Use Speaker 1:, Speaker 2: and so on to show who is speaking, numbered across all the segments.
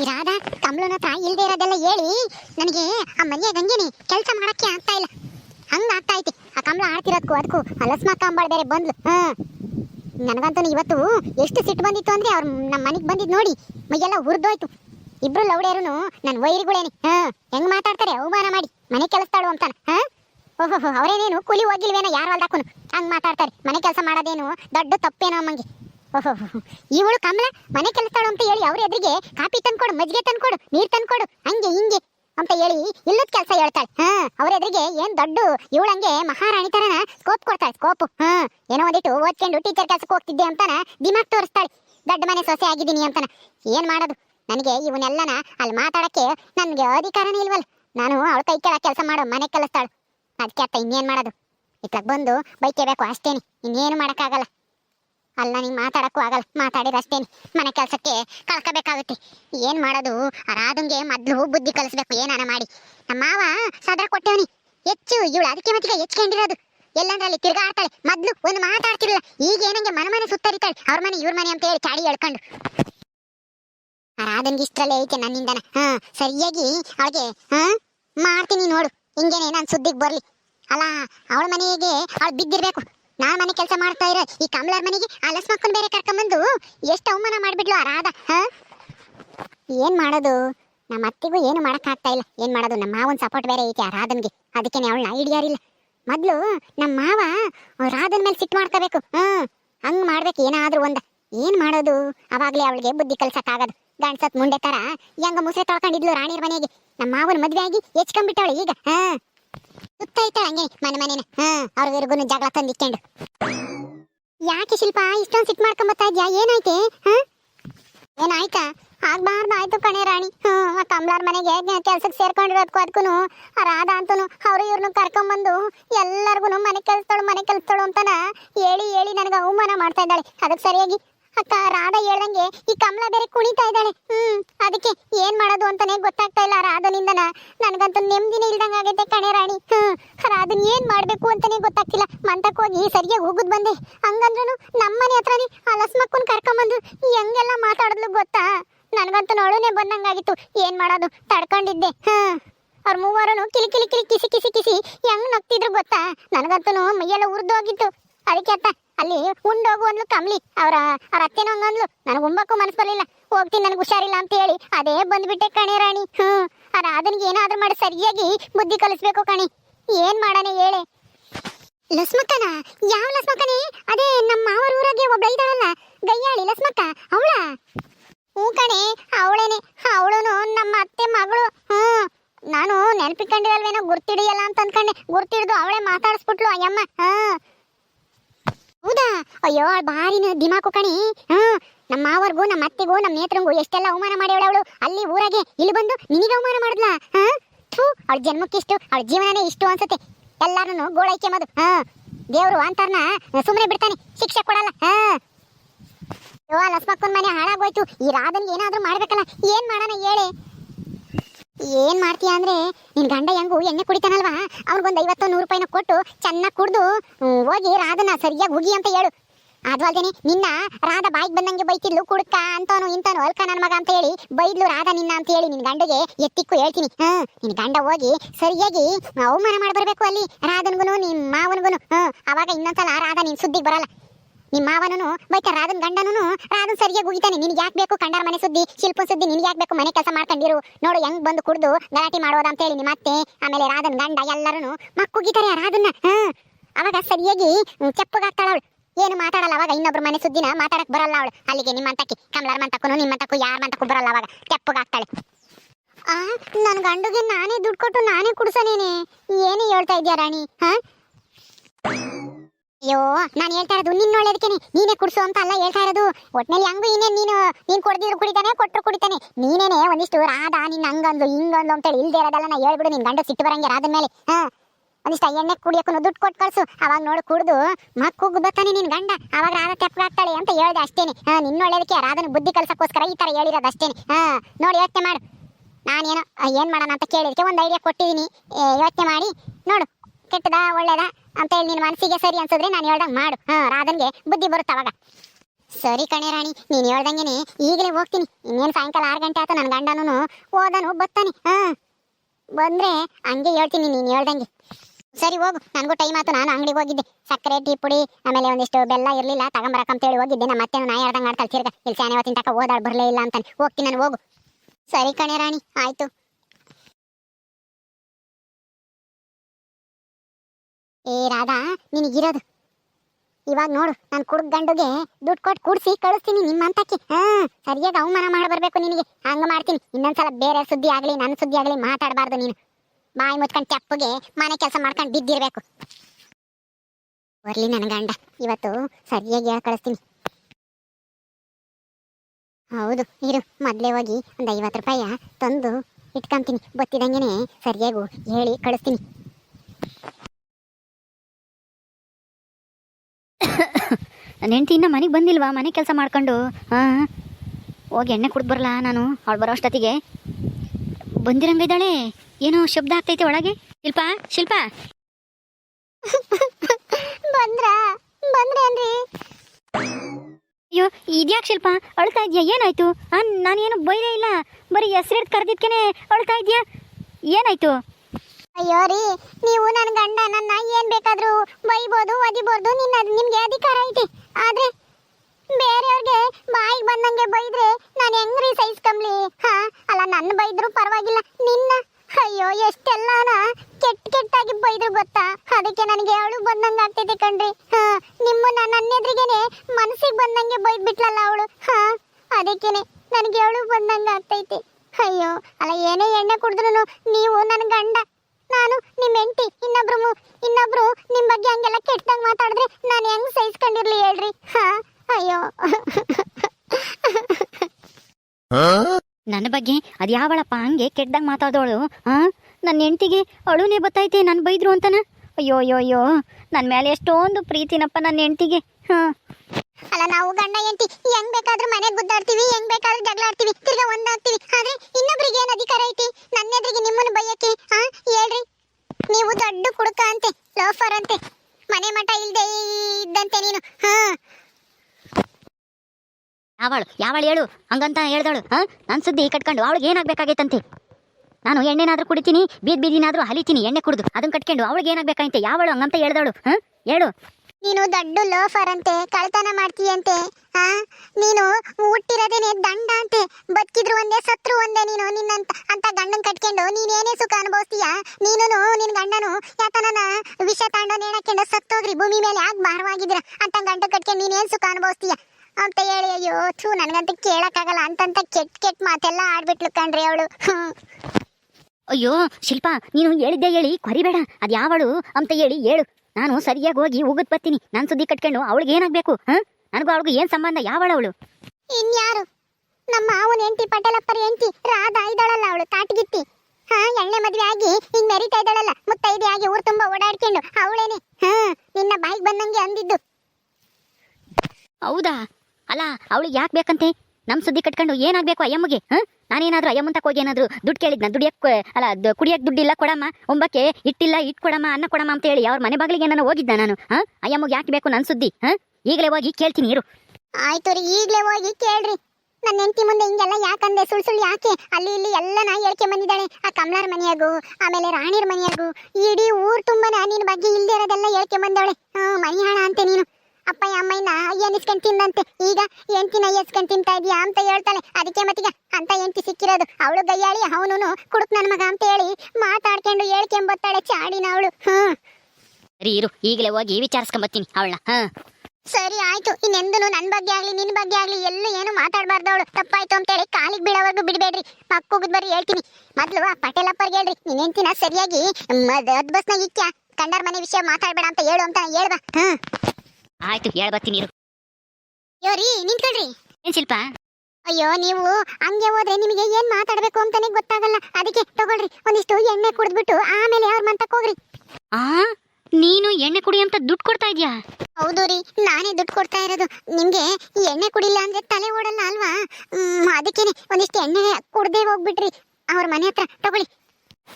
Speaker 1: ಈ ರಾಧಾ ಕಮಲನ ಹತ್ರ ಇಲ್ದೇ ಇರೋದೆಲ್ಲ ಹೇಳಿ, ನನಗೆ ಆ ಮನೆಯ ಕೆಲಸ ಮಾಡಕ್ಕೆ ಆಗ್ತಾ ಇಲ್ಲ. ಹಂಗೆ ಆಗ್ತಾ ಐತಿ. ಆ ಕಮಲ ಆಡ್ತಿರೋದಕ್ಕೂ ಅದಕ್ಕೂ ಆ ಲಸ್ಮಾ ಕಾಂಬಾಳ್ ಬೇರೆ ಬಂದ್ಲು. ಹಾ. ನನಗಂತೂ ಇವತ್ತು ಎಷ್ಟು ಸಿಟ್ಟು ಬಂದಿತ್ತು ಅಂದ್ರೆ ಅವ್ರು ನಮ್ಮ ಮನೆಗೆ ಬಂದಿದ್ ನೋಡಿ, ಮೈಯೆಲ್ಲ ಹುರಿದೋಯ್ತು. ಇಬ್ರು ಲೌಡ್ಯಾರುನು ನನ್ನ ವೈರಿಗಳೇನಿ. ಹಾ. ಹೆಂಗ್ ಮಾತಾಡ್ತಾರೆ? ಅವಮಾನ ಮಾಡಿ. ಮನೆ ಕೆಲಸದಾಳು ಅಂತಾನೆ. ಹಾ? ಓಹೋ ಅವರೇನೇನು? ಕೂಲಿ ಹೋಗಿಲ್ವೇನೋ? ಯಾರು ಅಲ್ದಾಕುನು ಹಂಗ್ ಮಾತಾಡ್ತಾರೆ. ಮನೆ ಕೆಲಸ ಮಾಡೋದೇನು ದೊಡ್ಡ ತಪ್ಪೇನೋ ಅಮ್ಮಂಗೆ. ಇವಳು ಕಮಲ, ಮನೆ ಕೆಲಸದಾಳು ಅಂತ ಹೇಳಿ ಅವ್ರ ಎದುರಿಗೆ ಕಾಫಿ ತಂದ್ಕೊಡು, ಮಜ್ಜಿಗೆ ತಂದ್ಕೊಡು, ನೀರ್ ತಂದ್ಕೊಡು, ಹಂಗೆ ಹಿಂಗೆ ಅಂತ ಹೇಳಿ ಇಲ್ಲದ ಕೆಲಸ ಹೇಳ್ತಾಳೆ. ಹಾ, ಅವ್ರ ಎದುರಿಗೆ ಏನ್ ದೊಡ್ಡ ಇವಳಂಗೆ ಮಹಾರಾಣಿ ತರನ ಸ್ಕೋಪ್ ಕೊಡ್ತಾಳೆ ಸ್ಕೋಪ್ ಹಾ, ಏನೋ ಒಂದಿಟ್ಟು ಓದ್ಕೊಂಡು ಟೀಚರ್ ಕೆಲಸಕ್ಕೆ ಹೋಗ್ತಿದ್ದೆ ಅಂತಾನ ದಿಮಾಗ್ ತೋರಿಸ್ತಾಳೆ. ದೊಡ್ಡ ಮನೆ ಸೊಸೆ ಆಗಿದ್ದೀನಿ ಅಂತಾನ. ಏನ್ ಮಾಡೋದು? ನನಗೆ ಇವನ್ನೆಲ್ಲನ ಅಲ್ಲಿ ಮಾತಾಡಕ್ಕೆ ನನಗೆ ಅಧಿಕಾರನೇ ಇಲ್ವಲ್ಲ. ನಾನು ಅವಳ ಕೈ ಕೆಳ ಕೆಲಸ ಮಾಡೋ ಮನೆ ಕಲಿಸ್ತಾಳು ಅದಕ್ಕೆ ಅತ್ತ ಇನ್ನೇನ್ ಮಾಡೋದು? ಇತ್ತಾಗ ಬಂದು ಬೈಕೇಬೇಕು ಅಷ್ಟೇನೆ. ಇನ್ನೇನು ಮಾಡಕ್ಕಾಗಲ್ಲ. ಅಲ್ಲ, ನೀನ್ ಮಾತಾಡಕ್ಕೂ ಆಗಲ್ಲ. ಮಾತಾಡಿದ್ರೆ ಅಷ್ಟೇನೆ ಮನೆ ಕೆಲಸಕ್ಕೆ ಕಳ್ಕೋಬೇಕಾಗುತ್ತೆ. ಏನ್ ಮಾಡೋದು? ಆ ಮೊದಲು ಬುದ್ಧಿ ಕಲಿಸ್ಬೇಕು. ಏನಾನ ಮಾಡಿ. ನಮ್ಮ ಮಾವ ಸದ್ರ ಕೊಟ್ಟವನಿ. ಹೆಚ್ಚು, ಇವಳು ಅದಕ್ಕೆ ಮತ್ತಿಗೆ ಹೆಚ್ಕೊಂಡಿರೋದು ಎಲ್ಲಂದ್ರೆ ಅಲ್ಲಿ ತಿರ್ಗಾಡ್ತಾಳೆ. ಮೊದ್ಲು ಒಂದು ಮಾತಾಡ್ತಿರಲಿಲ್ಲ. ಈಗ ಏನಂಗೆ ಮನೆ ಮನೆ ಸುತ್ತರಿತಾಳೆ. ಅವ್ರ ಮನೆ, ಇವ್ರ ಮನೆ ಅಂತ ಹೇಳಿ ಚಾಡಿ ಹೇಳ್ಕೊಂಡು ರಾಧನ್ಗೆ ಇಷ್ಟರಲ್ಲೇ ಐತೆ ನನ್ನಿಂದನ. ಹಾ, ಸರಿಯಾಗಿ ಅವಳಿಗೆ, ಹಾ, ಮಾಡ್ತೀನಿ ನೋಡು. ಹಿಂಗೇನೆ ನಾನು ಸುದ್ದಿಗೆ ಬರಲಿ. ಅಲ್ಲ, ಅವಳ ಮನೆಗೆ ಅವಳು ಬಿದ್ದಿರ್ಬೇಕು. ನಾ ಮನೆ ಕೆಲಸ ಮಾಡ್ತಾ ಇರೋ ಈ ಕಮಲಾರ್ ಮನೆಗೆ ಆ ಲಸ್ಮಕ್ಕನ್ ಬೇರೆ ಕರ್ಕೊಂಬಂದು ಎಷ್ಟು ಅವಮಾನ ಮಾಡಿಬಿಡ್ಲು ಆ ರಾಧ, ಹಾ? ಏನ್ ಮಾಡೋದು? ನಮ್ಮ ಅತ್ತಿಗೂ ಏನು ಮಾಡಕ್ಕಾಗ್ತಾ ಇಲ್ಲ. ಏನ್ ಮಾಡೋದು? ನಮ್ಮ ಮಾವನ್ ಸಪೋರ್ಟ್ ಬೇರೆ ಐತೆ ಆ ರಾಧನ್ಗೆ. ಅದಕ್ಕೆ ಅವಳನ್ನ ಹಿಡಿಯಾರಿಲ್ಲ. ಮೊದ್ಲು ನಮ್ಮ ಮಾವ ರಾಧನ್ ಮೇಲೆ ಸಿಟ್ಟು ಮಾಡ್ಕೋಬೇಕು ಹ್ಮ್ ಹಂಗ್ ಮಾಡ್ಬೇಕು, ಏನಾದ್ರೂ ಒಂದ. ಏನ್ ಮಾಡೋದು? ಅವಾಗ್ಲೇ ಅವಳಿಗೆ ಬುದ್ಧಿ ಕಲ್ಸಕ್ಕಾಗದು. ಗಂಡ್ಸತ್ ಮುಂಡೆ ತರ ಹೆಂಗ ಮುಸೆ ತೊಳ್ಕೊಂಡಿದ್ಲು ರಾಣಿಯರ್ ಮನೆಗೆ. ನಮ್ಮ ಮಾವನ ಮದ್ವೆ ಆಗಿ ಹೆಚ್ಕೊಂಡ್ಬಿಟ್ಟವಳು ಈಗ, ಹಾ? ಸುತ್ತ ಐತಾಳ ಹಂಗೆ, ಮನೆ ಮನೆನ. ಹಾ ಅವ್ರಿಗೂ ಜಗಳ ತಂದಿಕ್ಕೊಂಡು. ಯಾಕೆ ಶಿಲ್ಪ, ಇಷ್ಟೊಂದು ಮಾಡ್ಕೊಂಡ್ ಬರ್ತಾ ಇದ್ಯಾ? ಏನಾಯ್ತೆ? ಹಾ? ಏನಾಯ್ತಾ? ಆಗ್ಬಾರ್ದು, ಆಯ್ತು ಕಣೆ ರಾಣಿ. ಹ್ಮ್, ಆ ಮನೆಗೆ ಕೆಲ್ಸಕ್ಕೆ ಸೇರ್ಕೊಂಡಿರೋದಕ್ಕೂ ಅದಕ್ಕೂ ರಾಧಾ ಅಂತನು, ಅವರು ಇವ್ರನ್ನ ಕರ್ಕೊಂಬಂದು ಎಲ್ಲರಿಗೂ ಮನೆ ಕೆಲ್ಸದಳು ಮನೆ ಕೆಲ್ಸದಳು ಅಂತಾನ ಹೇಳಿ ಹೇಳಿ ನನಗೆ ಅವಮಾನ ಮಾಡ್ತಾ ಇದ್ದಾಳೆ. ಅದಕ್ಕೆ ಸರಿಯಾಗಿ ಅಕ್ಕ, ರಾಧ ಹೇಳಂಗೆ ಈ ಕಮಲ ಬೇರೆ ಕುಣಿತಾ ಇದ್ದಾಳೆ. ಹ್ಮ್, ಅದಕ್ಕೆ ಏನ್ ಮಾಡೋದು ಅಂತಾನೆ ಗೊತ್ತಾಗ್ತಾ ಇಲ್ಲ ರಾಧನಿಂದನ. ನನಗಂತೂ ನೆಮ್ಮದಿನೇ ಇಲ್ದಂಗ ಆಗೈತೆ ಕಣೆ ರಾಣಿ. ಹ್ಮ್, ರಾಧನ್ ಏನ್ ಮಾಡ್ಬೇಕು ಅಂತಾನೆ ಗೊತ್ತಾಗ್ತಿಲ್ಲ. ಮಂತಕ್ ಹೋಗಿ ಸರಿಯಾಗಿ ಹೋಗುದ್ ಬಂದೆ. ಹಂಗಂದ್ರೂ ನಮ್ಮನೆ ಹತ್ರನೇ ಆ ಲಸ್ಮಕ್ಕನ್ ಕರ್ಕೊಂಬಂದು ಹೆಂಗೆಲ್ಲ ಮಾತಾಡಿದ್ಲು ಗೊತ್ತಾ? ನನಗಂತೂ ನೋಡುನೆ ಬಂದಂಗಾಗಿತ್ತು ಏನ್ ಮಾಡೋದು, ತಡ್ಕೊಂಡಿದ್ದೆ. ಹ್ಮ್, ಅವ್ರ ಮೂವರನು ಕಿಲಿ ಕಿಲಿ ಕಿಲಿ ಕಿಸಿ ಕಿಸಿ ಕಿಸಿ ಹೆಂಗ್ ನಗ್ತಿದ್ರು ಗೊತ್ತಾ? ನನಗಂತೂ ಮೈಯೆಲ್ಲ ಉರ್ದು ಹೋಗಿತ್ತು. ಅದಕ್ಕೆ ಅತ್ತ, ಅಲ್ಲಿ ಉಂಡೋಗು ಅಂದ್ಲು ಕಮ್ಲಿ. ಅವರ, ಅವ್ರ ಅತ್ತೆನೂ ಹಂಗಂದ್ಲು ನನಗೆ ಉಂಬಕ್ಕೂ ಮನಸ್ಸು ಬರಲಿಲ್ಲ. ಹೋಗ್ತೀನಿ, ನನಗೆ ಹುಷಾರಿಲ್ಲ ಅಂತ ಹೇಳಿ. ಅದೇ ಬಂದ್ಬಿಟ್ಟೆ ಕಣೆ ರಾಣಿ. ಹ್ಮ್. ಆ ರಾಧನ್ಗೆ ಏನಾದರೂ ಮಾಡಿ, ಸರಿಯಾಗಿ ಬುದ್ಧಿ ಕಲಿಸ್ಬೇಕು ಕಣಿ. ಏನ್ ಮಾಡಾನೆ ಹೇಳೆ? ಲಸ್ಮಕ್ಕನ? ಯಾವ ಲಸ್ಮಕ್ಕನೇ? ಅದೇ ನಮ್ಮ ಮಾವರ ಊರಾಗೆ ಒಬ್ಳ ಇದ್ದಾಳಲ್ಲ. ಗಯ್ಯಾಳಿ ಲಸ್ಮಕ್ಕ, ಅವಳ? ಹ್ಞೂ ಕಣೆ, ಅವಳೇನೆ. ಅವಳನು ನಮ್ಮ ಅತ್ತೆ ಮಗಳು. ಹ್ಞೂ ನಾನು ನೆನಪಿಕೊಂಡಿರಲ್ವೇನೋ ಗುರ್ತಿಡಿಯಲ್ಲ ಅಂತ ಅಂದ್ಕೊಂಡೆ. ಗುರ್ತಿಡ್ದು ಅವಳೇ ಮಾತಾಡಿಸ್ಬಿಟ್ಲು, ಅಯ್ಯಮ್ಮ. ಹಾ ಹೌದಾ? ಅಯ್ಯೋ ಅವ್ಳ್ ಬಾರಿನ ದಿಮಾಕು ಕಣಿ. ಹ್ಮ್ ನಮ್ಮ ಮಾವರ್ಗೂ, ನಮ್ಮ ಅತ್ತೆಗೂ, ನಮ್ಮ ನೇತ್ರಂಗೂ ಎಷ್ಟೆಲ್ಲ ಅವಮಾನ ಮಾಡ್ಯಾವಳ ಅಲ್ಲಿ ಊರಾಗೆ, ಇಲ್ಲಿ ಬಂದು ನಿನಗೆ ಅವಮಾನ ಮಾಡಿದ್ಲ? ಹಾ? ಅವಳ ಜನ್ಮಕ್ಕಿಷ್ಟು ಅವಳ ಜೀವನನೇ ಇಷ್ಟು ಅನ್ಸುತ್ತೆ. ಎಲ್ಲಾರನು ಗೋಳೈಕೆ ಮದು ಹಾ, ದೇವ್ರು ಅಂತಾರನ ಸುಮ್ಮನೆ ಬಿಡ್ತಾನೆ. ಶಿಕ್ಷೆ ಕೊಡಲ್ಲ. ಹಾ. ಲಸ್ಮಕ್ಕನ್ ಮನೆ ಹಾಳಾಗೋಯ್ತು. ಈ ರಾಧನ್ಗೆ ಏನಾದ್ರೂ ಮಾಡ್ಬೇಕಲ್ಲ. ಏನ್ ಮಾಡೋಣ, ಹೇಳಿ? ಏನ್ ಮಾಡ್ತೀಯ ಅಂದ್ರೆ, ನಿನ್ ಗಂಡ ಹೆಂಗು ಎಣ್ಣೆ ಕುಡಿತಾನಲ್ವಾ? ಅವ್ನಿಗೊಂದು ಐವತ್ತು ನೂರು ರೂಪಾಯಿನ ಕೊಟ್ಟು ಚೆನ್ನಾಗಿ ಕುಡ್ದು ಹೋಗಿ ರಾಧನ ಸರಿಯಾಗಿ ಹುಗಿ ಅಂತ ಹೇಳು. ಅದು ನಿನ್ನ ರಾಧ ಬಾಯಿಗೆ ಬಂದಂಗೆ ಬೈತಿದ್ಲು, ಕುಡ್ಕ ಅಂತಾನು ಇಂತಾನು ಅಲ್ಕ ನನ್ನ ಮಗ ಅಂತ ಹೇಳಿ ಬೈದ್ಲು ರಾಧ ನಿನ್ನ ಅಂತ ಹೇಳಿ ನಿನ್ ಗಂಡಗೆ, ಎತ್ತಿಕ್ಕು ಹೇಳ್ತೀನಿ. ಹಾ ನಿನ್ ಗಂಡ ಹೋಗಿ ಸರಿಯಾಗಿ ಅವಮಾನ ಮಾಡಿ ಬರ್ಬೇಕು ಅಲ್ಲಿ, ರಾಧನ್ಗುನು ನಿಮ್ ಮಾವನ್ಗುನು. ಹ ಅವಾಗ ಇನ್ನೊಂದ್ಸಲ ರಾಧ ನಿನ್ ಸುದ್ದಿಗೆ ಬರಲ್ಲ. ನಿಮ್ಮ ಮಾವನೂ ಬೈತ ರಾಧನ್ ಗಂಡನೂ ರಾಧನ್ ಸರಿಯಾಗಿ ಉಗಿತಾನೆ. ನಿನ್ಗೆ ಯಾಕೆ ಬೇಕು? ಕಂಡರ ಮನೆ ಸುದ್ದಿ ಶಿಲ್ಪ ಸುದ್ದಿ, ನಿನ್ಗೆ ಯಾಕೆ ಬೇಕು? ಮನೆ ಕೆಲಸ ಮಾಡ್ಕೊಂಡಿರು. ನೋಡು, ಹೆಂಗ್ ಬಂದು ಕುಡ್ದು ಗಲಾಟೆ ಮಾಡೋದು ಅಂತ ಹೇಳಿ ನಿಮ್ಮ ಅತ್ತೆ, ಆಮೇಲೆ ರಾಧನ್ ಗಂಡ ಎಲ್ಲರೂ ಮಕ್ಕುಗಿತಾರೆ ರಾಧನ್ನ. ಅವಾಗ ಸರಿಯಾಗಿ ಚೆಪ್ಪಗಾಗ್ತಾಳ ಅವಳು. ಏನು ಮಾತಾಡಲ್ಲ ಅವಾಗ ಇನ್ನೊಬ್ರು ಮನೆ ಸುದ್ದಿನ ಮಾತಾಡಕ್ ಬರಲ್ಲ ಅವಳು. ಅಲ್ಲಿಗೆ ನಿಮ್ಮಂತಕ್ಕೆ ಕಮಲಾರ ಮಂತಕ್ಕೂ ನಿಮ್ಮಂತಕ್ಕೂ ಯಾರ ಮಂತಕ್ಕೂ ಬರಲ್ಲ ಅವಾಗ. ತೆಪ್ಪಗಾಗ್ತಾಳೆ ಆ ನನ್ನ ಗಂಡುಗೆ ನಾನೇ ದುಡ್ಡು ಕೊಟ್ಟು ನಾನೇ ಕುಡ್ಸನೇನೆ. ಏನು ಹೇಳ್ತಾ ಇದ್ಯಾ ರಾಣಿ, ಹಾ? ಅಯ್ಯೋ, ನಾನು ಹೇಳ್ತಾ ಇರೋದು ನಿನ್ನ ಒಳ್ಳೇದಕ್ಕೇನೆ. ನೀನೇ ಕುಡ್ಸು ಅಂತ ಅಲ್ಲ ಹೇಳ್ತಾ ಇರೋದು. ಒಟ್ನಲ್ಲಿ ಹಂಗು ಇನ್ನೇನು ನೀನು ನೀನು ಕೊಡ್ದಿದ್ರು ಕುಡಿತಾನೆ ಕೊಟ್ಟರು ಕುಡಿತಾನೆ. ನೀನೇನೆ ಒಂದಿಷ್ಟು ರಾಧಾ, ನಿನ್ನ ಹಂಗಂದು ಹಿಂಗಂದು ಅಂತೇಳಿ ಇಲ್ದೇ ಇರೋದಲ್ಲ ನಾ ಹೇಳ್ಬಿಡು ನಿನ್ನ ಗಂಡ ಸಿಟ್ಟು ಬರಂಗೆ ರಾಧನ ಮೇಲೆ. ಹಾ, ಒಂದಿಷ್ಟು ಎಣ್ಣೆ ಕುಡಿಯೋಕ್ಕೂ ದುಡ್ಡು ಕೊಟ್ಟು ಕಳ್ಸು. ಅವಾಗ ನೋಡು ಕುಡಿದು ಮಕ್ಕುಗ್ ಬರ್ತಾನೆ ನಿನ್ನ ಗಂಡ. ಅವಾಗ ರಾಧ ತೆಪ್ಪಗಾಗ್ತಾಳೆ ಅಂತ ಹೇಳ್ದೆ ಅಷ್ಟೇನೆ. ಹಾಂ, ನಿನ್ನ ಒಳ್ಳೇದಕ್ಕೆ ರಾಧನ ಬುದ್ಧಿ ಕಲ್ಸಕ್ಕೋಸ್ಕರ ಈ ತರ ಹೇಳಿರೋದು ಅಷ್ಟೇನೆ. ಹಾಂ, ನೋಡಿ ಯೋಚನೆ ಮಾಡು. ನಾನೇನೋ, ಏನು ಏನ್ ಮಾಡೋಣ ಅಂತ ಕೇಳಿದಕ್ಕೆ ಒಂದು ಐಡಿಯಾ ಕೊಟ್ಟಿದ್ದೀನಿ. ಯೋಚನೆ ಮಾಡಿ. ನೋಡು. ಕೆಟ್ಟದ, ಒಳ್ಳೇದ ಅಂತ ಹೇಳಿ ನಿನ್ನ ಮನಸ್ಸಿಗೆ ಸರಿ ಅನ್ಸಿದ್ರೆ ನಾನು ಹೇಳ್ದಂಗೆ ಮಾಡು. ಹಾಂ, ರಾಧನ್ಗೆ ಬುದ್ಧಿ ಬರುತ್ತವಾಗ ಸರಿ ಕಣೆ ರಾಣಿ, ನೀನು ಹೇಳ್ದಂಗೆನೆ ಈಗಲೇ ಹೋಗ್ತೀನಿ. ಇನ್ನೇನು ಸಾಯಂಕಾಲ ಆರು ಗಂಟೆ ಆತ ನನ್ನ ಗಂಡನೂ ಓದನು ಬರ್ತಾನೆ ಹಾಂ, ಬಂದ್ರೆ ಹಂಗೆ ಹೇಳ್ತೀನಿ ನೀನು ಹೇಳ್ದಂಗೆ. ಸರಿ ಹೋಗು, ನನಗೂ ಟೈಮ್ ಆಯ್ತು, ನಾನು ಅಂಗಡಿಗೆ ಹೋಗಿದ್ದೆ. ಸಕ್ಕರೆ, ಟೀ ಪುಡಿ, ಆಮೇಲೆ ಒಂದಿಷ್ಟು ಬೆಲ್ಲ ಇರಲಿಲ್ಲ ಹೇಳಿ ಹೋಗಿದ್ದೆ. ನಮ್ಮ ಮತ್ತೆ ನಾ ಹೇಳ್ದಂಗೆ ಆಡ್ತಾಳೆ ತಿರ್ಗ. ಇಲ್ಲಿ ಸ್ಯಾನೆ ಹೊತ್ತಿನ ತಕ ಓದಾಡ್ ಬರಲೇ ಇಲ್ಲ ಅಂತಾನೆ. ಹೋಗ್ತೀನಿ ನಾನು, ಹೋಗು. ಸರಿ ಕಣೆ ರಾಣಿ, ಆಯಿತು. ಏ, ರಾಧಾ, ನಿನಗಿರೋದು. ಇವಾಗ ನೋಡು, ನಾನು ಕುಡ್ದು ಗಂಡುಗೆ ದುಡ್ಡು ಕೊಟ್ಟು ಕುಡಿಸಿ ಕಳಿಸ್ತೀನಿ ನಿಮ್ಮಂತಕ್ಕೆ. ಹಾ, ಸರಿಯಾಗಿ ಅವಮಾನ ಮಾಡಿ ಬರ್ಬೇಕು ನಿನಗೆ. ಹಂಗ ಮಾಡ್ತೀನಿ. ಇನ್ನೊಂದ್ಸಲ ಬೇರೆ ಸುದ್ದಿ ಆಗಲಿ ನನ್ನ ಸುದ್ದಿ ಆಗಲಿ ಮಾತಾಡಬಾರ್ದು ನೀನು. ಬಾಯಿ ಮುಚ್ಕೊಂಡು ಚಪ್ಪಗೆ ಮನೆ ಕೆಲಸ ಮಾಡ್ಕೊಂಡು ಬಿದ್ದಿರಬೇಕು. ಬರ್ಲಿ ನನ್ನ ಗಂಡ, ಇವತ್ತು ಸರಿಯಾಗಿ ಹೇಳಿ ಕಳಿಸ್ತೀನಿ. ಹೌದು, ಇರು, ಮೊದಲೇ ಹೋಗಿ ಒಂದು ಐವತ್ತು ರೂಪಾಯಿ ತಂದು ಇಟ್ಕೊಂತೀನಿ. ಗೊತ್ತಿದಂಗೇನೆ ಸರಿಯಾಗಿ ಹೇಳಿ ಕಳಿಸ್ತೀನಿ.
Speaker 2: ನನ್ನ ಹೆಂಡತಿ ಇನ್ನೂ ಮನೆಗೆ ಬಂದಿಲ್ವಾ? ಮನೆ ಕೆಲಸ ಮಾಡ್ಕೊಂಡು. ಹಾಂ ಹೋಗಿ ಎಣ್ಣೆ ಕುಡ್ದು ಬರಲ್ಲ ನಾನು? ಅವಳು ಬರೋ ಅಷ್ಟೊತ್ತಿಗೆ. ಬಂದಿರಂಗಿದ್ದಾಳೆ ಏನೋ ಶಬ್ದ ಆಗ್ತೈತೆ ಒಳಗೆ. ಶಿಲ್ಪ ಶಿಲ್ಪ.
Speaker 1: ಬಂದ್ರ? ಬಂದ್ರೇನ್ರಿ
Speaker 2: ಅಯ್ಯೋ ಇದ್ಯಾಕೆ ಶಿಲ್ಪ? ಅಳ್ತಾ ಇದೆಯಾ? ಏನಾಯ್ತು? ಹಾಂ ನಾನೇನು ಬೈದೇ ಇಲ್ಲ. ಬರೀ ಹೆಸರಿಟ್ಟು ಕರೆದಿದ್ಕೇನೆ ಅಳ್ತಾ ಇದೆಯಾ? ಏನಾಯ್ತು?
Speaker 1: ಅಯ್ಯೋ ರೀ ನೀವು ನನ್ನ ಗಂಡ ನನ್ನ ಏನು ಬೇಕಾದರೂ ಬೈಬೋದು ಒದಿಬೋದು ನಿನ್ನ ನಿಮ್ಗೆ ಅಧಿಕಾರ ಐತಿ. ಆದ್ರೆ ಬೇರೆಯವ್ರಿಗೆ ಬಾಯಿಗೆ ಬಂದಂಗೆ ಬೈದ್ರೆ ನಾನು ಹೆಂಗ್ರಿ ಸಹಿಸ್ಕೊಂಬ್ಲಿ ಹಾ, ಅಲ್ಲ ನನ್ನ ಬೈದ್ರು ಪರವಾಗಿಲ್ಲ, ನಿನ್ನ? ಅಯ್ಯೋ, ಎಷ್ಟೆಲ್ಲನ ಕೆಟ್ಟ ಕೆಟ್ಟಾಗಿ ಬೈದ್ರು ಗೊತ್ತಾ? ಅದಕ್ಕೆ ನನಗೆ ಅವಳು ಬಂದಂಗೆ ಆಗ್ತೈತೆ ಕಣ್ರಿ. ಹಾ, ನಿಮ್ಮನ್ನ ನನ್ನ ಎದುರಿಗೇನೆ ಮನಸ್ಸಿಗೆ ಬಂದಂಗೆ ಬೈದ್ಬಿಟ್ಲಲ್ಲ ಅವಳು? ಹಾ, ಅದಕ್ಕೇನೆ ನನಗೆ ಅವಳು ಬಂದಂಗೆ ಆಗ್ತೈತೆ. ಅಯ್ಯೋ, ಅಲ್ಲ ಏನೇ ಎಣ್ಣೆ ಕುಡಿದ್ರು ನೀವು ನನ್ನ ಗಂಡ ನಾನು ನಿಮ್ಮ ಹೆಂಡತಿ ಇನ್ನೊಬ್ರು ಮು- ಇನ್ನೊಬ್ರು ನಿಮ್ ಬಗ್ಗೆ ಹಂಗೆಲ್ಲ ಕೆಟ್ಟದಾಗ ಮಾತಾಡಿದ್ರೆ ನಾನು ಹೆಂಗ್ ಸಹಿಸ್ಕೊಂಡಿರ್ಲಿ ಹೇಳ್ರಿ ಹಾ ಅಯ್ಯೋ
Speaker 2: ನನ್ನ ಬಗ್ಗೆ? ಅದು ಯಾವಳಪ್ಪ ಹಂಗೆ ಕೆಟ್ಟದಾಗ ಮಾತಾಡೋಳು ಹಾಂ ನನ್ನ ಹೆಂಡ್ತಿಗೆ ಅಳುನೇ ಬತ್ತೈತೆ ನಾನು ಬೈದ್ರು ಅಂತನ? ಅಯ್ಯೋ ಅಯ್ಯೋ ಅಯ್ಯೋ ನನ್ನ ಮೇಲೆ ಎಷ್ಟೊಂದು ಪ್ರೀತಿನಪ್ಪ ನನ್ನ ಹೆಂಡ್ತಿಗೆ. ಹಾಂ.
Speaker 1: ಅಲ್ಲ, ನಾವು ಗಂಡ ಹೆಂಡತಿ, ಹೆಂಗ್ ಬೇಕಾದ್ರೂ ಮನೆಗೆ ಗುದ್ದಾಡ್ತೀವಿ, ಹೆಂಗ್ ಬೇಕಾದ್ರೂ ಜಗಳ ಆಡ್ತೀವಿ, ತಿರ್ಗಾ ಒಂದಾಗ್ತೀವಿ. ಆದ್ರೆ ಇನ್ನೊಬ್ರಿಗೆ ಏನ್ ಅಧಿಕಾರ ಐತಿ? ನನ್ನ ಎದುರಿಗೆ ನಿಮ್ಮನ್ನ ಬೈಯಕ್ಕೆ? ಹಾ ಹೇಳ್ರಿ. ನೀವು ದೊಡ್ಡ ಕುಡುಕ ಅಂತೆ, ಲೋಫರ್ ಅಂತೆ. ಮನೆ ಮಠ ಇಲ್ದೆ ಇದ್ದಂತೆ ನೀನು. ಹಾ.
Speaker 2: ಯಾವಳು? ಯಾವಳು ಹೇಳು? ಹಂಗಂತ ಹೇಳ್ದಳು ಹಾಂ? ನನ್ನ ಸುದ್ದಿ ಕಟ್ಕೊಂಡು ಅವಳಿಗೆ ಏನಾಗಬೇಕಾಗೈತಂತೆ? ನಾನು ಎಣ್ಣೆನಾದ್ರೂ ಕುಡಿತೀನಿ, ಬೀದ್ ಬೀದಿನಾದ್ರೂ ಹಲಿತೀನಿ, ಎಣ್ಣೆ ಕುಡಿದು ಅದನ್ನ ಕಟ್ಕೊಂಡು ಅವಳಿಗೆ ಏನಾಗಬೇಕಾಯ್ತೆ ಯಾವಳು ಹಂಗಂತ ಹೇಳ್ದಳು ಹಾಂ? ಹೇಳು.
Speaker 1: ನೀನು ದೊಡ್ಡ ಲೋಫರ್ ಅಂತೆ ಕಳ್ತನ ಮಾಡ್ತೀಯಂತೆ, ಹಾ? ನೀನು ಹುಟ್ಟಿರೋದೇನೆ ದಂಡ ಅಂತೆ, ಬದುಕಿದ್ರು ಒಂದೇ, ಸತ್ರು ಒಂದೇ ನೀನು, ನಿನ್ನಂತ, ಅಂತ ಗಂಡನ್ ಕಟ್ಕೊಂಡು ನೀನೇನೇ ಸುಖ ಅನುಭವಿಸ್ತೀಯ? ನೀನು ನಿನ್ ಗಂಡನು ಯಾತನನ ವಿಷ ತಾಂಡ ನೇಣಕೊಂಡು ಸತ್ತೋಗ್ರಿ, ಭೂಮಿ ಮೇಲೆ ಯಾಕೆ ಭಾರವಾಗಿದ್ರ ಅಂತ ಗಂಡ ಕಟ್ಕೊಂಡು ನೀನೇನು ಸುಖ ಅನುಭವಿಸ್ತೀಯ? ಅಂತ ಹೇಳಿ ಅಯ್ಯೋ ಥೂ ನನಗಂತ ಕೇಳಕ್ಕಾಗಲ್ಲ. ಅಂತಂತ ಕೆಟ್ಟ ಕೆಟ್ಟ ಮಾತೆಲ್ಲ ಆಡ್ಬಿಟ್ಲು ಕಣ್ರಿ ಅವಳು.
Speaker 2: ಅಯ್ಯೋ ಶಿಲ್ಪ ನೀನು ಹೇಳಿದ್ದೆ ಹೇಳಿ ಕೊರಿಬೇಡ ಅದು ಯಾವಳು ಅಂತ ಹೇಳಿ ಹೇಳು. ನಾನು ಸರಿಯಾಗಿ ಹೋಗಿ ಉಗಿದ್ ಬರ್ತೀನಿ. ನಾನು ಸುದ್ದಿ ಕಟ್ಕೊಂಡು ಅವಳಿಗೆ ಏನಾಗಬೇಕು ಹಾಂ? ನನಗೂ ಅವಳಿಗೂ ಏನು ಸಂಬಂಧ? ಯಾವಳು ಅವಳು?
Speaker 1: ಇನ್ಯಾರು? ನಮ್ಮ ಮಾವನ ಹೆಂಡತಿ ಪಟೇಲಪ್ಪರ ಹೆಂಡತಿ ರಾಧಾ ಇದ್ದಾಳಲ್ಲ ಅವಳು ಕಾಟಗಿತ್ತಿ ಹಾ ಎಣ್ಣೆ ಮದುವೆ ಆಗಿ ಹಿಂಗ್ ಮೆರಿತಾ ಇದ್ದಾಳಲ್ಲ ಮುತ್ತೈದೆ ಆಗಿ ಊರ್ ತುಂಬಾ ಓಡಾಡ್ಕೊಂಡು ಅವಳೇನೆ. ಹಾ ನಿನ್ನ ಬಾಯಿಗೆ ಬಂದಂಗೆ ಅಂದಿದ್ದು.
Speaker 2: ಹೌದಾ? ಅಲ್ಲ ಅವಳಿಗೆ ಯಾಕೆ ಬೇಕಂತೆ? ನಮ್ಮ ಸುದ್ದಿ ಕಟ್ಕೊಂಡು ಏನಾಗಬೇಕು ಅಯ್ಯಮ್ಮಗೆ, ಹಾಂ? ನಾನೇನಾದ್ರೂ ಅಯ್ಯಮ್ಮಂತಕ್ಕೆ ಹೋಗಿ ಏನಾದ್ರು ದುಡ್ಡು ಕೇಳಿದ್ನ? ದುಡಿಯಕ್ಕೆ ಅಲ್ಲ ಕುಡಿಯಕ್ಕೆ ದುಡ್ಡಿಲ್ಲ ಕೊಡಮ್ಮ, ಒಂಬಕ್ಕೆ ಇಟ್ಟಿಲ್ಲ ಇಟ್ಟು ಕೊಡಮ್ಮ, ಅನ್ನ ಕೊಡಮ್ಮ ಅಂತ ಹೇಳಿ ಅವ್ರ ಮನೆ ಬಾಗಿಲಿಗೆ ನಾನು ಹೋಗಿದ್ದ ನಾನು, ಹಾಂ? ಅಯ್ಯಮ್ಮಗೆ ಯಾಕೆ ಬೇಕು ನನ್ನ ಸುದ್ದಿ, ಹಾಂ? ಈಗಲೇ ಹೋಗಿ ಕೇಳ್ತೀನಿ ಇರು.
Speaker 1: ಆಯ್ತು ರೀ, ಈಗಲೇ ಹೋಗಿ ಕೇಳ್ರಿ. ನನ್ನ ಹೆಂಡತಿ ಮುಂದೆ ಹಿಂಗೆಲ್ಲ ಯಾಕಂದೆ? ಸುಳ್ ಸುಳ್ಳು ಯಾಕೆ? ಅಲ್ಲಿ ಇಲ್ಲಿ ಎಲ್ಲ ನಾ ಹೇಳ್ಕೆ ಬಂದಿದ್ದಾಳೆ. ಆ ಕಮಲಾರ್ ಮನೆಯಾಗು, ಆಮೇಲೆ ರಾಣಿರ್ ಮನೆಯಾಗು. ಇಡೀ ಊರ್ ನಾ ನಿನ್ ಬಗ್ಗೆ ಇಲ್ದೇ ಇರೋದೆಲ್ಲ ಹೇಳ್ಕೆ ಬಂದವಳೆ. ಹ್ಮ್ ಮನಿ ಹಾಳ ಅಂತೆ ನೀನು. ಅಪ್ಪ ಅಮ್ಮಯ್ಯನ ಎನಿಸ್ಕೊಂಡ್ ತಿಂದಂತೆ ಈಗ ಎಂತಿನ ಎಸ್ಕೊಂಡು ತಿಂತಾ ಇದೀಯಾ ಅಂತ ಹೇಳ್ತಾಳೆ. ಅದಕ್ಕೆ ಮತ್ತೀಗ ಅಂತ ಎಂತಿ ಸಿಕ್ಕಿರೋದು. ಅವಳು ಗಯ್ಯಾಳಿ ಅವನು ಕುಡುಕ್ ನನ್ನ ಮಗ ಅಂತ ಹೇಳಿ ಮಾತಾಡ್ಕೊಂಡು ಹೇಳ್ಕೊಂಬತ್ತಾಳೆ ಚಾಡಿನ ಅವಳು. ಹ್ಮ್.
Speaker 2: ಸರಿ ಇರು ಈಗಲೇ ಹೋಗಿ ವಿಚಾರಿಸ್ಕೊಂಬತ್ತೀನಿ ಅವಳನ್ನ. ಹಾಂ
Speaker 1: ಸರಿ ಆಯ್ತು ಇನ್ನೆಂದನು ನನ್ನ ಬಗ್ಗೆ ಆಗ್ಲಿ ನಿನ್ನ ಬಗ್ಗೆ ಆಗ್ಲಿ ಎಲ್ಲೂ ಏನು ಮಾತಾಡಬಾರ್ದು ಅವಳು. ತಪ್ಪಾಯ್ತು ಅಂತೇಳಿ ಕಾಲಿಗೆ ಬೀಳೋವರೆಗೂ ಬಿಡಬೇಡ್ರಿ. ಮಕ್ಕೂಗದ್ ಬರ್ರಿ ಹೇಳ್ತೀನಿ. ಮೊದಲು ಆ ಪಟೇಲಪ್ಪರ್ಗೆ ಹೇಳ್ರಿ ನೀನೆಂತಿನ ಸರಿಯಾಗಿ ಬಸ್ನಾಗ ಇಕ್ಕ ಕಂಡರ್ ಮನೆ ವಿಷಯ ಮಾತಾಡಬೇಡ ಅಂತ ಹೇಳು ಅಂತ ಹೇಳ್ದ ಹ್ಮ್.
Speaker 2: ಆಯ್ತು ಹೇಳ್ಬತ್ತೀನಿ ಇರು.
Speaker 1: ಅಯ್ಯೋ ರೀ ನಿಂತ್ಕೊಳ್ರಿ.
Speaker 2: ಏನ್ ಶಿಲ್ಪ?
Speaker 1: ಅಯ್ಯೋ ನೀವು ಹಂಗೆ ಹೋದ್ರೆ ನಿಮಗೆ ಏನ್ ಮಾತಾಡ್ಬೇಕು ಅಂತಾನೆ ಗೊತ್ತಾಗಲ್ಲ. ಅದಕ್ಕೆ ತಗೊಳ್ರಿ ಒಂದಿಷ್ಟು ಎಣ್ಣೆ ಕುಡಿದ್ಬಿಟ್ಟು ಆಮೇಲೆ ಅವ್ರ ಮಂತಕ್ ಹೋಗ್ರಿ.
Speaker 2: ಆ? ನೀನು ಎಣ್ಣೆ ಕುಡಿ ಅಂತ ದುಡ್ಡು ಕೊಡ್ತಾ ಇದೀಯಾ?
Speaker 1: ಹೌದು ರೀ ನಾನೇ ದುಡ್ಡು ಕೊಡ್ತಾ ಇರೋದು. ನಿಮ್ಗೆ ಈ ಎಣ್ಣೆ ಕುಡಿಲ್ಲ ಅಂದ್ರೆ ತಲೆ ಓಡಲ್ಲ ಅಲ್ವಾ? ಹ್ಮ್, ಅದಕ್ಕೇನೆ ಒಂದಿಷ್ಟು ಎಣ್ಣೆ ಕುಡ್ದೇ ಹೋಗ್ಬಿಟ್ರಿ. ಅವ್ರ ಮನೆ ಹತ್ರ ತಗೊಳ್ಳಿ.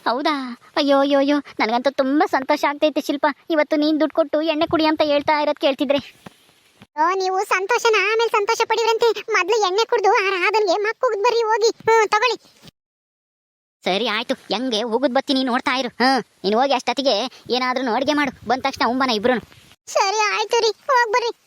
Speaker 2: ಹೌದಾ? ಅಯ್ಯೋ ಅಯ್ಯೋ ಅಯ್ಯೋ ನನಗಂತೂ ತುಂಬಾ ಸಂತೋಷ ಆಗ್ತೈತೆ ಶಿಲ್ಪ. ಇವತ್ತು ನೀನು ದುಡ್ಡು ಕೊಟ್ಟು ಎಣ್ಣೆ ಕುಡಿ ಅಂತ ಹೇಳ್ತಾ ಇರೋದು ಕೇಳ್ತಿದ್ರೆ.
Speaker 1: ಓ ನೀವು ಸಂತೋಷನ? ಆಮೇಲೆ ಸಂತೋಷ ಪಡಿವ್ರಂತೆ. ಮೊದಲು ಎಣ್ಣೆ ಕುಡಿದು ಆ ರಾಧನ್ಗೆ ಮಕ್ಕುಗ್ ಬರ್ರಿ ಹೋಗಿ. ಹ್ಞೂ ತಗೊಳ್ಳಿ.
Speaker 2: ಸರಿ ಆಯ್ತು ಹೆಂಗೆ ಹೋಗುದ್ ಬತ್ತೀನಿ ನೋಡ್ತಾ ಇರು. ಹ್ಮ್ ನೀನು ಹೋಗಿ ಅಷ್ಟೊತ್ತಿಗೆ ಏನಾದ್ರೂ ಅಡುಗೆ ಮಾಡು. ಬಂದ ತಕ್ಷಣ ಉಂಬನ ಇಬ್ರು
Speaker 1: ಸರಿ ಆಯ್ತು ರೀ ಹೋಗ್ ಬರ್ರಿ.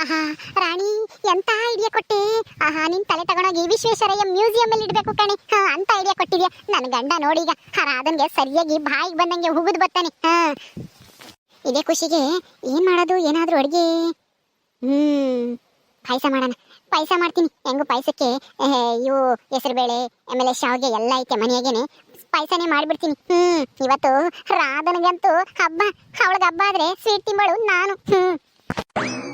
Speaker 1: ಆಹಾ, ರಾಣಿ, ಎಂತ ಐಡಿಯಾ ಕೊಟ್ಟೆ? ಆಹಾ, ನಿನ್ ತಲೆ ತಗೊಂಡೋಗಿ ವಿಶ್ವೇಶ್ವರಯ್ಯ ಮ್ಯೂಸಿಯಂ ಅಲ್ಲಿ ಇಡ್ಬೇಕು ಕಣೆ. ಅಂತ ಐಡಿಯಾ ಕೊಟ್ಟಿದ್ಯಾ? ನನ್ ಗಂಡ ನೋಡೀಗ ರಾಧನ್ಗೆ ಸರಿಯಾಗಿ ಬಾಯಿಗೆ ಬಂದಂಗೆ ಹುಗಿದ್ ಬರ್ತಾನೆ. ಹಾ. ಇದೇ ಖುಷಿಗೆ ಏನ್ ಮಾಡೋದು? ಏನಾದ್ರೂ ಅಡುಗೆ? ಹ್ಮ್. ಪಾಯಸ ಮಾಡೋಣ. ಪಾಯಸ ಮಾಡ್ತೀನಿ. ಹೆಂಗು ಪಾಯಸಕ್ಕೆ ಇವು ಹೆಸರುಬೇಳೆ, ಆಮೇಲೆ ಶಾವಿಗೆ ಎಲ್ಲ ಐತೆ ಮನೆಯಾಗೇನೆ. ಪಾಯಸನೇ ಮಾಡಿಬಿಡ್ತೀನಿ. ಹ್ಮ್. ಇವತ್ತು ರಾಧನಿಗಂತೂ ಹಬ್ಬ. ಅವಳಿಗೆ ಹಬ್ಬ ಆದ್ರೆ ಸ್ವೀಟ್ ತಿಂಬಳು ನಾನು. ಹ್ಮ್.